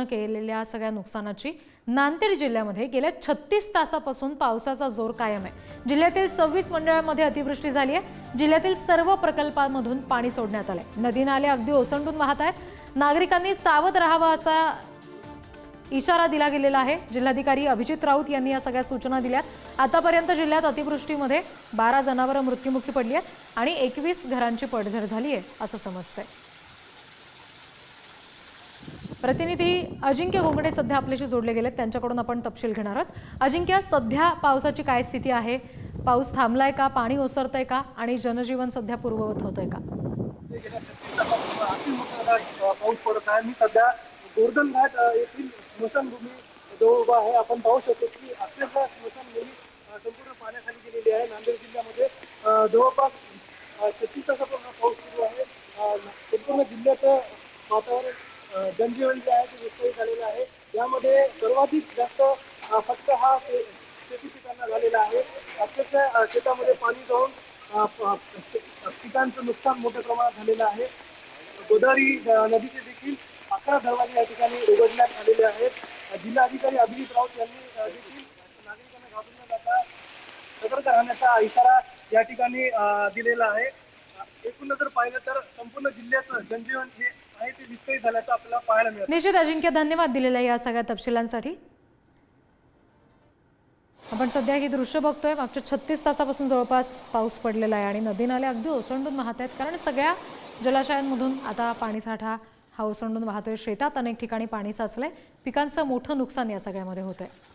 पावसानं केलेल्या सगळ्या नुकसानाची नांदेड जिल्ह्यामध्ये गेल्या छत्तीस तासापासून पावसाचा जोर कायम आहे. जिल्ह्यातील सव्वीस मंडळांमध्ये अतिवृष्टी झाली आहे. जिल्ह्यातील सर्व प्रकल्पांमधून पाणी सोडण्यात आलंय. नदी नाले अगदी ओसंडून वाहत आहेत. नागरिकांनी सावध राहावं असा इशारा दिला गेलेला आहे. जिल्हाधिकारी अभिजित राऊत यांनी या सगळ्या सूचना दिल्या आतापर्यंत जिल्ह्यात अतिवृष्टीमध्ये बारा जनावरं मृत्युमुखी पडली आहेत आणि एकवीस घरांची पडझड झाली आहे असं समजतंय. प्रतिनिधी अजिंक्य गोंगडे सध्या आपल्याशी जोडले गेलेत. त्यांच्याकडून आपण तपशील घेणार आहोत. अजिंक्य सध्या पावसाची काय स्थिती आहे? पाऊस थांबलाय का? पाणी ओसरतंय का? आणि जनजीवन सध्या पूर्ववत होतंय का? पाऊस पडत आहे. मी सध्या गोर्धन घाट येथील स्मशानभूमी जवळ उभा आहे. आपण पाहू शकतो की अक्षरशः स्मशानभूमी संपूर्ण पाण्याखाली गेलेली आहे. नांदेड जिल्ह्यामध्ये जवळपास छत्तीस तासापासून पाऊस सुरू आहे. संपूर्ण जिल्ह्याचं वातावरण जनजीवन जे आहे ते विस्कळीत झालेलं आहे. यामध्ये सर्वाधिक जास्त फक्त हा शेती पिकांना झालेला आहे. अक्षरशः शेतामध्ये पाणी जाऊन पिकांचं नुकसान मोठ्या प्रमाणात झालेलं आहे. गोदावरी नदीचे देखील अकरा दरवाजे या ठिकाणी उघडण्यात आलेले आहेत. जिल्हाधिकारी अभिजित राऊत यांनी देखील नागरिकांना घाबरून न जाता सतर्क राहण्याचा इशारा या ठिकाणी दिलेला आहे. एकूण जर पाहिलं तर संपूर्ण जिल्ह्याचं जनजीवन हे ते विस्कळीत झाल्याचं आपल्याला पाहायला मिळतं. निश्चित अजिंक्य धन्यवाद दिलेला या सगळ्या तपशिलांसाठी. आपण सध्या ही दृश्य बघतोय. मागच्या छत्तीस तासापासून जवळपास पाऊस पडलेला आहे आणि नदी नाले अगदी ओसंडून वाहत आहेत. कारण सगळ्या जलाशयांमधून आता पाणीसाठा हा ओसंडून वाहतोय. शेतात अनेक ठिकाणी पाणी साचलंय. पिकांचं मोठं नुकसान या सगळ्यामध्ये होत आहे